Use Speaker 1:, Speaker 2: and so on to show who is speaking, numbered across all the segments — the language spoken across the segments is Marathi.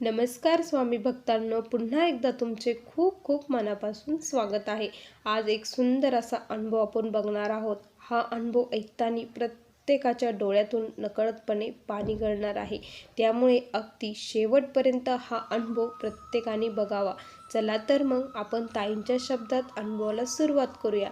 Speaker 1: नमस्कार स्वामी भक्तांनो पुन्हा एकदा तुमचे खूप खूप मनापासून स्वागत आहे. आज एक सुंदर असा अनुभव आपण बघणार आहोत. हा अनुभव ऐकताना प्रत्येकाच्या डोळ्यातून नकळतपणे पाणी गळणार आहे. त्यामुळे अगदी शेवटपर्यंत हा अनुभव प्रत्येकाने बघावा. चला तर मग आपण ताईंच्या शब्दात अनुभवाला सुरुवात करूया.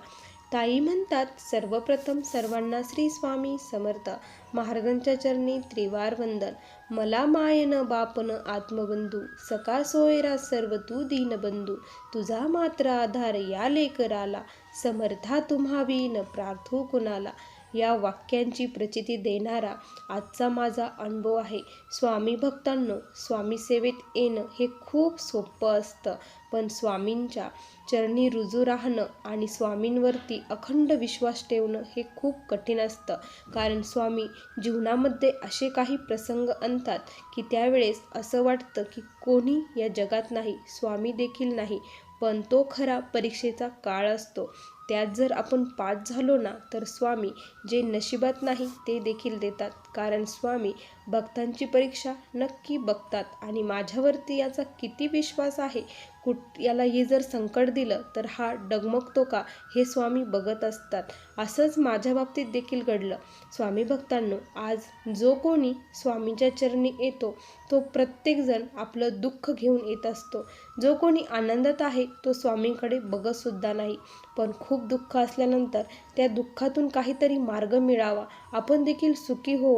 Speaker 1: ताई म्हणतात सर्वप्रथम सर्वांना श्री स्वामी समर्थ. महाराजांच्या चरणी त्रिवार वंदन. मला मायन बापन आत्मबंधू. सका सोयरा सर्व तू दीनबंधू तुझा मात्र आधार या लेकराला. समर्था तुम्हावी न प्रार्थू कुणाला. या वाक्यांची प्रचिती देणारा आजचा माझा अनुभव आहे. स्वामी भक्तांनो स्वामी सेवेत येणं हे खूप सोपं असतं पण स्वामींच्या चरणी रुजू राहणं आणि स्वामींवरती अखंड विश्वास ठेवणं हे खूप कठीण असतं. कारण स्वामी जीवनामध्ये असे काही प्रसंग आणतात की त्यावेळेस असं वाटतं की कोणी या जगात नाही स्वामी देखील नाही पण तो खरा परीक्षेचा काळ असतो. त्यात जर आपण पास झालो ना तर स्वामी जे नशिबात नाही ते देखील देतात. कारण स्वामी भक्तांची परीक्षा नक्की बघतात. आणि माझ्यावरती याचा किती विश्वास आहे? कुठ याला हे जर संकट दिलं तर हा डगमगतो का? हे स्वामी बघत असतात. असंच माझ्या बाबतीत देखील घडलं. स्वामी भक्तांनो आज जो कोणी स्वामींच्या चरणी येतो तो प्रत्येकजण आपलं दुःख घेऊन येत असतो. जो कोणी आनंदात आहे तो स्वामींकडे बघतसुद्धा नाही. पण खूप दुःख असल्यानंतर त्या दुःखातून काहीतरी मार्ग मिळावा. आपण देखील सुखी हो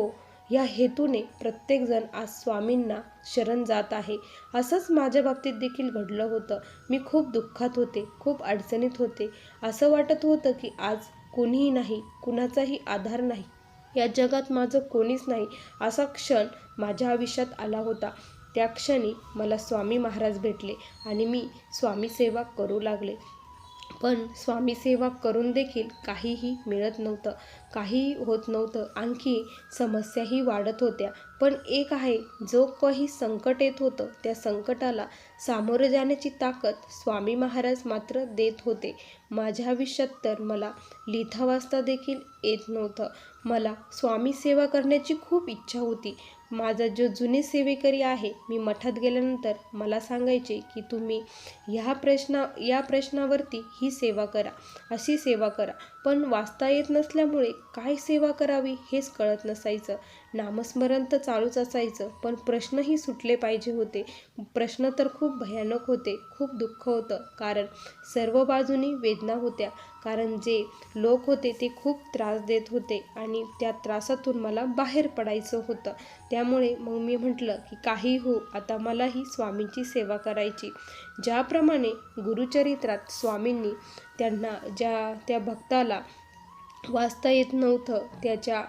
Speaker 1: या हेतूने प्रत्येकजण आज स्वामींना शरण जात आहे. असंच माझ्या बाबतीत देखील घडलं होतं. मी खूप दुःखात होते खूप अडचणीत होते. असं वाटत होतं की आज कोणीही नाही कुणाचाही आधार नाही. या जगात माझं कोणीच नाही असा क्षण माझ्या आयुष्यात आला होता. त्या क्षणी मला स्वामी महाराज भेटले आणि मी स्वामी सेवा करू लागले. पण स्वामीसेवा करून देखील काहीही मिळत नव्हतं. काहीही होत नव्हतं. आणखी समस्याही वाढत होत्या. पण एक आहे जो काही संकट येत होतं त्या संकटाला सामोरं जाण्याची ताकद स्वामी महाराज मात्र देत होते. माझ्या आयुष्यात तर मला लिथा वाचता देखील येत नव्हतं. मला स्वामी सेवा करण्याची खूप इच्छा होती. माझा जो जुने सेवेकरी आहे मी मठात गेल्यानंतर मला सांगायचे की तुम्ही ह्या प्रश्ना या प्रश्नावरती ही सेवा करा अशी सेवा करा. पण वाचता येत नसल्यामुळे काय सेवा करावी हेच कळत नसायचं. नामस्मरण तर चालूच असायचं पण प्रश्नही सुटले पाहिजे होते. प्रश्न तर खूप भयानक होते खूप दुःख होतं. कारण सर्व बाजूनी वेदना होत्या. कारण जे लोक होते ते खूप त्रास देत होते आणि त्या त्रासातून मला बाहेर पडायचं होतं. त्यामुळे मग मी म्हटलं की काही हो आता मलाही स्वामींची सेवा करायची. ज्याप्रमाणे गुरुचरित्रात स्वामींनी त्यांना ज्या त्या भक्ताला वाचता येत नव्हतं त्याच्या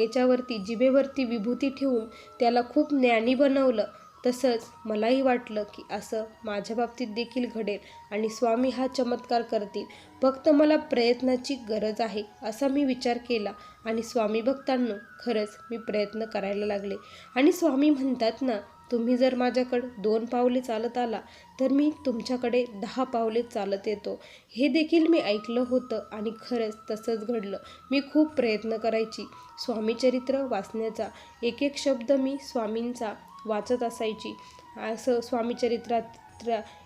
Speaker 1: याच्यावरती जिभेवरती विभूती ठेवून त्याला खूप ज्ञानी बनवलं तसंच मलाही वाटलं की असं माझ्या बाबतीत देखील घडेल आणि स्वामी हा चमत्कार करतील. फक्त मला प्रयत्नाची गरज आहे असा मी विचार केला आणि स्वामी भक्तांनो खरंच मी प्रयत्न करायला लागले. आणि स्वामी म्हणतात ना तुम्ही जर माझ्याकडे दोन पावले चालत आला तर मी तुमच्याकडे दहा पावले चालत येतो. हे देखील मी ऐकलं होतं आणि खरंच तसंच घडलं. मी खूप प्रयत्न करायची. स्वामीचरित्र वाचण्याचा एक एक शब्द मी स्वामींचा वाचत असायची. असं स्वामीचरित्रात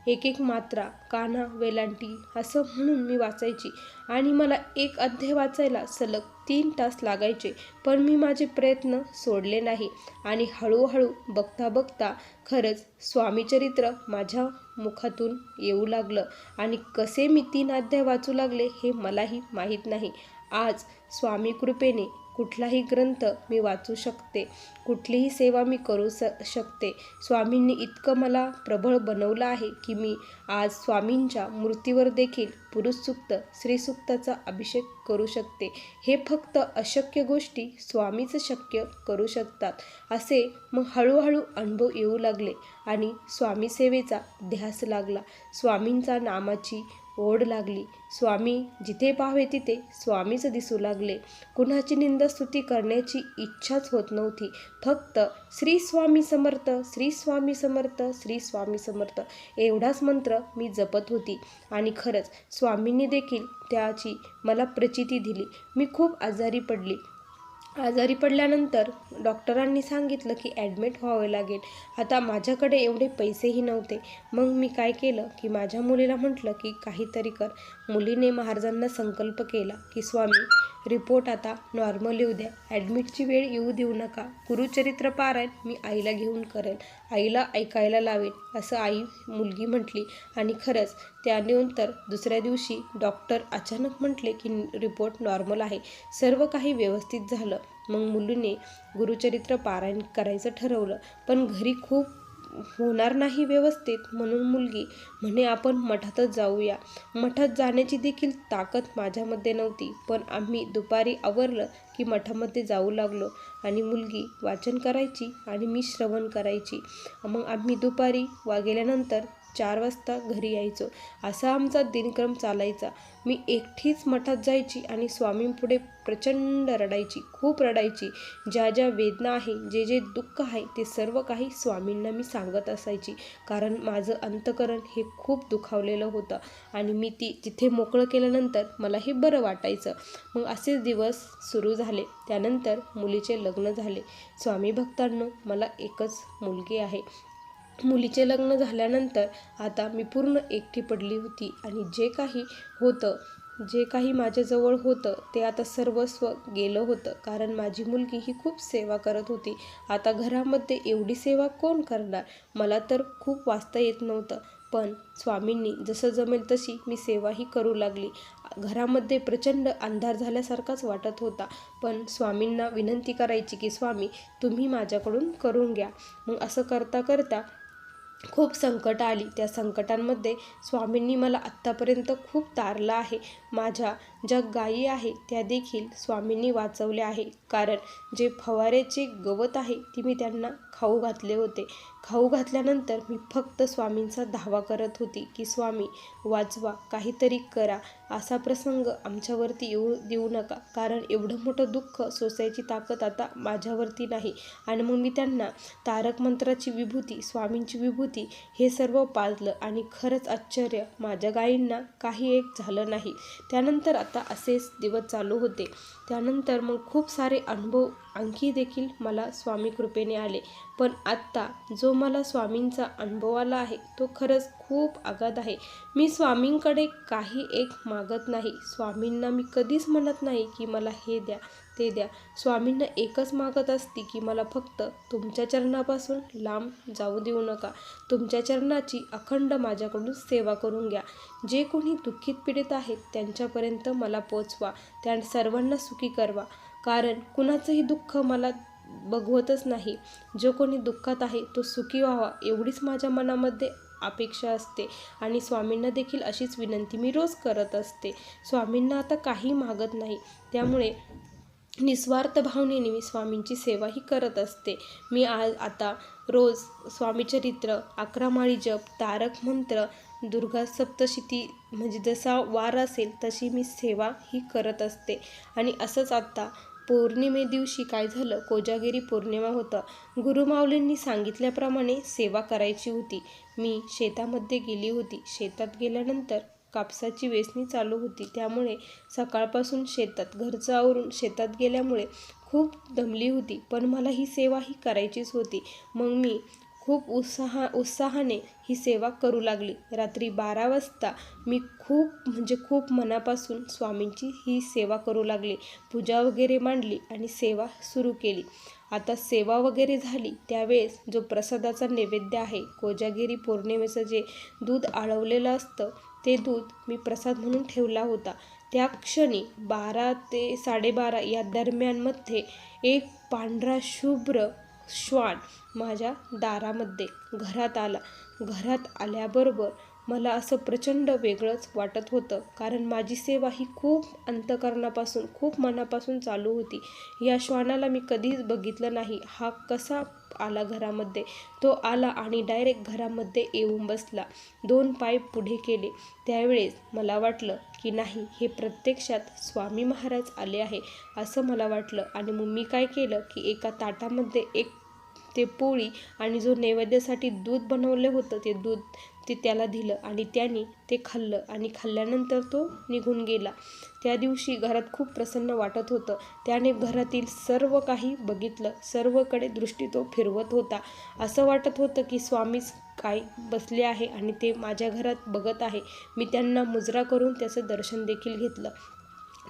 Speaker 1: एक एक मात्रा काना वेलांटी असं म्हणून मी वाचायची. आणि मला एक अध्याय वाचायला सलग तीन तास लागायचे पण मी माझे प्रयत्न सोडले नाही. आणि हळूहळू बघता बघता खरंच स्वामीचरित्र माझ्या मुखातून येऊ लागलं. आणि कसे मी तीन अध्याय वाचू लागले हे मलाही माहीत नाही. आज स्वामी कृपेने कुठलाही ग्रंथ मी वाचू शकते. कुठलीही सेवा मी करू स शकते. स्वामींनी इतकं मला प्रबळ बनवलं आहे की मी आज स्वामींच्या मूर्तीवर देखील पुरुषसुक्त स्त्रीसुक्ताचा अभिषेक करू शकते. हे फक्त अशक्य गोष्टी स्वामीच शक्य करू शकतात. असे मग हळूहळू अनुभव येऊ लागले आणि स्वामी सेवेचा ध्यास लागला. स्वामींचा नामाची ओढ लागली. स्वामी जिथे पाहावे तिथे स्वामीच दिसू लागले. कुणाची निंदस्तुती करण्याची इच्छाच होत नव्हती. फक्त श्री स्वामी समर्थ श्री स्वामी समर्थ श्री स्वामी समर्थ एवढाच मंत्र मी जपत होती. आणि खरंच स्वामींनी देखील त्याची मला प्रचिती दिली. मी खूप आजारी पडली. आजारी पडल्यानंतर डॉक्टरांनी सांगितलं की ॲडमिट व्हावे लागेल. आता माझ्याकडे एवढे पैसेही नव्हते. मग मी काय केलं की माझ्या मुलीला म्हटलं की काहीतरी कर. मुलीने महाराजांना संकल्प केला की स्वामी रिपोर्ट आता नॉर्मल येऊ द्या. ॲडमिटची वेळ येऊ देऊ नका. गुरुचरित्र पारायण मी आईला घेऊन करेन. आईला ऐकायला लावेन असं आई मुलगी म्हटली. आणि खरंच त्यानंतर दुसऱ्या दिवशी डॉक्टर अचानक म्हटले की रिपोर्ट नॉर्मल आहे. सर्व काही व्यवस्थित झालं. मग मुलीने गुरुचरित्र पारायण करायचं ठरवलं. पण घरी खूप होणार नाही व्यवस्थित म्हणून मुलगी म्हणे आपण मठातच जाऊया. मठात जाण्याची देखील ताकद माझ्यामध्ये नव्हती पण आम्ही दुपारी आवरलं की मठामध्ये जाऊ लागलो आणि मुलगी वाचन करायची आणि मी श्रवण करायची. मग आम्ही दुपारी वा गेल्यानंतर चार वाजता घरी यायचो. असा आमचा दिनक्रम चालायचा. मी एकटीच मठात जायची आणि स्वामींपुढे प्रचंड रडायची खूप रडायची. ज्या ज्या वेदना आहे जे जे दुःख आहे ते सर्व काही स्वामींना मी सांगत असायची. कारण माझं अंतकरण हे खूप दुखावलेलं होतं आणि मी ती तिथे मोकळं केल्यानंतर मला हे बरं वाटायचं. मग असेच दिवस सुरू झाले. त्यानंतर मुलीचे लग्न झाले. स्वामी भक्तांनो मला एकच मुलगी आहे. मुलीचे लग्न झाल्यानंतर आता मी पूर्ण एकटी पडली होती आणि जे काही होतं जे काही माझ्याजवळ होतं ते आता सर्वस्व गेलं होतं. कारण माझी मुलगी ही खूप सेवा करत होती. आता घरामध्ये एवढी सेवा कोण करणार? मला तर खूप वाचता येत नव्हतं. पण स्वामींनी जसं जमेल तशी मी सेवाही करू लागली. घरामध्ये प्रचंड अंधार झाल्यासारखाच वाटत होता. पण स्वामींना विनंती करायची की स्वामी तुम्ही माझ्याकडून करून घ्या. मग असं करता करता खूप संकट आली. त्या संकटांमध्ये स्वामींनी मला आत्तापर्यंत खूप तारलं आहे. माझ्या ज्या गायी आहे त्या देखील स्वामींनी वाचवल्या आहे कारण जे फवाऱ्याचे गवत आहे ती मी त्यांना खाऊ घातले होते. खाऊ घातल्यानंतर मी फक्त स्वामींचा धावा करत होती की स्वामी वाजवा काहीतरी करा. असा प्रसंग आमच्यावरती येऊ देऊ नका. कारण एवढं मोठं दुःख सोसायची ताकद आता माझ्यावरती नाही. आणि मग मी त्यांना तारक मंत्राची विभूती स्वामींची विभूती हे सर्व पाजलं आणि खरंच आश्चर्य माझ्या गायींना काही एक झालं नाही. त्यानंतर आता असेच दिवस चालू होते. त्यानंतर मग खूप सारे अनुभव आणखी देखील मला स्वामी कृपेने आले. पण आत्ता जो मला स्वामींचा अनुभव आला आहे तो खरंच खूप आघात आहे. मी स्वामींकडे काही एक मागत नाही. स्वामींना मी कधीच म्हणत नाही की मला हे द्या ते द्या. स्वामींना एकच मागत असते की मला फक्त तुमच्या चरणापासून लांब जाऊ देऊ नका. तुमच्या चरणाची अखंड माझ्याकडून सेवा करून घ्या. जे कोणी दुःखीत पीडित आहेत त्यांच्यापर्यंत मला पोचवा. त्या सर्वांना सुखी करवा. कारण कुणाचंही दुःख मला बघवतच नाही. जो कोणी दुःखात आहे तो सुखी व्हावा एवढीच माझ्या मनामध्ये अपेक्षा असते. आणि स्वामींना देखील अशीच विनंती मी रोज करत असते. स्वामींना आता काही मागत नाही. त्यामुळे निस्वार्थ भावनेने मी स्वामींची सेवाही करत असते. मी आज आता रोज स्वामीचरित्र अकरा माळी जप तारक मंत्र दुर्गा सप्तशिती म्हणजे जसा वार असेल तशी मी सेवा ही करत असते. आणि असंच आत्ता पौर्णिमे दिवशी काय झालं? कोजागिरी पौर्णिमा होतं. गुरुमाऊलींनी सांगितल्याप्रमाणे सेवा करायची होती. मी शेतामध्ये गेली होती. शेतात गेल्यानंतर कापसाची वेचणी चालू होती. त्यामुळे सकाळपासून शेतात घरचं आवरून शेतात गेल्यामुळे खूप दमली होती. पण मला ही सेवा ही करायचीच होती. मग मी खूप उत्साहा उत्साहाने ही सेवा करू लागली. रात्री बारा वाजता मी खूप म्हणजे खूप मनापासून स्वामींची ही सेवा करू लागली. पूजा वगैरे मांडली आणि सेवा सुरू केली. आता सेवा वगैरे झाली त्यावेळेस जो प्रसादाचा नैवेद्य आहे कोजागिरी पौर्णिमेचं जे दूध आळवलेलं असतं ते दूध मी प्रसाद म्हणून ठेवला होता. त्या क्षणी बारा ते साडेबारा या दरम्यानमध्ये एक पांढरा शुभ्र श्वान माझ्या दारामध्ये घरात आला. घरात आल्याबरोबर मला असं प्रचंड वेगळंच वाटत होतं. कारण माझी सेवा ही खूप अंतकरणापासून खूप मनापासून चालू होती. या श्वानाला मी कधीच बघितलं नाही. हा कसा आला घरामध्ये? तो आला आणि डायरेक्ट घरामध्ये येऊन बसला. दोन पाय पुढे केले. त्यावेळेस मला वाटलं की नाही हे प्रत्यक्षात स्वामी महाराज आले आहे असं मला वाटलं. आणि मग मी काय केलं की एका ताटामध्ये एक ते पोळी आणि जो नैवेद्यासाठी दूध बनवले होतं ते दूध ते त्याला दिलं आणि त्याने ते खाल्लं आणि खाल्ल्यानंतर तो निघून गेला. त्या दिवशी घरात खूप प्रसन्न वाटत होतं. त्याने घरातील सर्व काही बघितलं. सर्वकडे दृष्टी तो फिरवत होता. असं वाटत होतं की स्वामीच काय बसले आहे आणि ते माझ्या घरात बघत आहे. मी त्यांना मुजरा करून त्याचं दर्शन देखील घेतलं.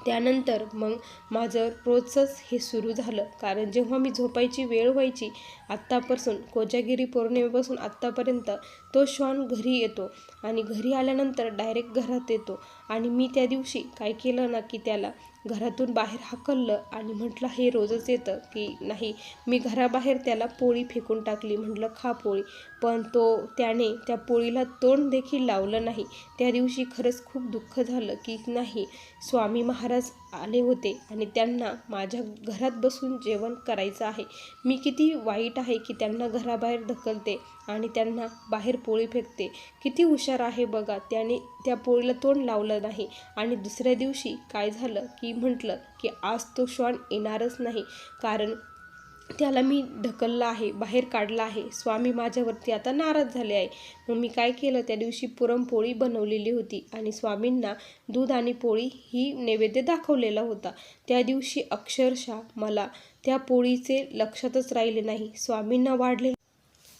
Speaker 1: त्यानंतर मग माझं रोजचंच हे सुरू झालं. कारण जेव्हा मी झोपायची वेळ व्हायची आत्तापासून कोजागिरी पौर्णिमेपासून आत्तापर्यंत तो श्वान घरी येतो आणि घरी आल्यानंतर डायरेक्ट घरात येतो. आणि मी त्या दिवशी काय केलं ना की त्याला घरातून बाहेर हाकललं आणि म्हटलं हे रोजच येतं की नाही. मी घराबाहेर त्याला पोळी फेकून टाकली म्हटलं खा पोळी. पण तो त्याने त्या पोळीला तोंड देखील लावलं नाही. त्या दिवशी खरंच खूप दुःख झालं की नाही स्वामी महाराज आले होते आणि त्यांना माझ्या घरात बसून जेवण करायचं आहे. मी किती वाईट आहे की त्यांना घराबाहेर ढकलते आणि त्यांना बाहेर पोळी फेकते. किती हुशार आहे बघा त्याने त्या पोळीला तोंड लावलं नाही. आणि दुसऱ्या दिवशी काय झालं की म्हटलं की आज तो श्वान येणारच नाही. कारण त्याला मी ढकललं आहे बाहेर काढलं आहे. स्वामी माझ्यावरती आता नाराज झाले आहे मग मी काय केलं? त्या दिवशी पुरणपोळी बनवलेली होती आणि स्वामींना दूध आणि पोळी ही नैवेद्य दाखवलेला होता. त्या दिवशी अक्षरशः मला त्या पोळीचे लक्षातच राहिले नाही. स्वामींना वाढले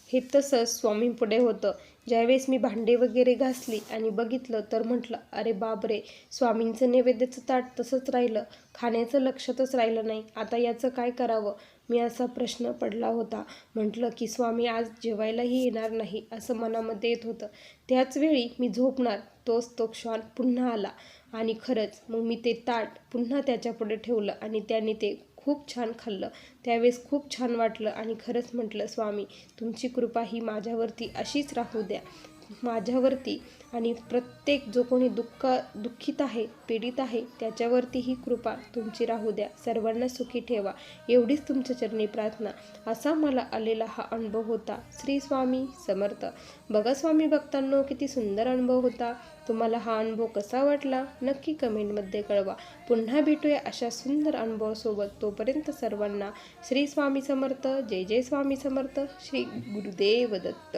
Speaker 1: हे तसंच स्वामींपुढे होतं. ज्यावेळेस मी भांडे वगैरे घासली आणि बघितलं तर म्हटलं अरे बापरे! स्वामींचं नैवेद्याचं ताट तसंच राहिलं. खाण्याचं लक्षातच राहिलं नाही. आता याचं काय करावं? मी असा प्रश्न पडला होता. म्हटलं की स्वामी आज जेवायलाही येणार नाही असं मनामध्ये येत होतं. त्याचवेळी मी झोपणार तोच तो क्षण पुन्हा आला. आणि खरंच मग मी ते ताट पुन्हा त्याच्यापुढे ठेवलं आणि त्याने ते खूप छान खाल्लं. त्यावेळेस खूप छान वाटलं आणि खरंच म्हटलं स्वामी तुमची कृपा ही माझ्यावरती अशीच राहू द्या. माझ्यावरती आणि प्रत्येक जो कोणी दुःख दुःखित आहे पीडित आहे त्याच्यावरती ही कृपा तुमची राहू द्या. सर्वांना सुखी ठेवा. एवढीच तुमच्या चरणी प्रार्थना. असा मला आलेला हा अनुभव होता. श्री स्वामी समर्थ. बघा स्वामी भक्तांनो किती सुंदर अनुभव होता. तुम्हाला हा अनुभव कसा वाटला? नक्की कमेंटमध्ये कळवा. पुन्हा भेटूया अशा सुंदर अनुभवासोबत. तोपर्यंत सर्वांना श्री स्वामी समर्थ जय जय स्वामी समर्थ श्री गुरुदेव दत्त.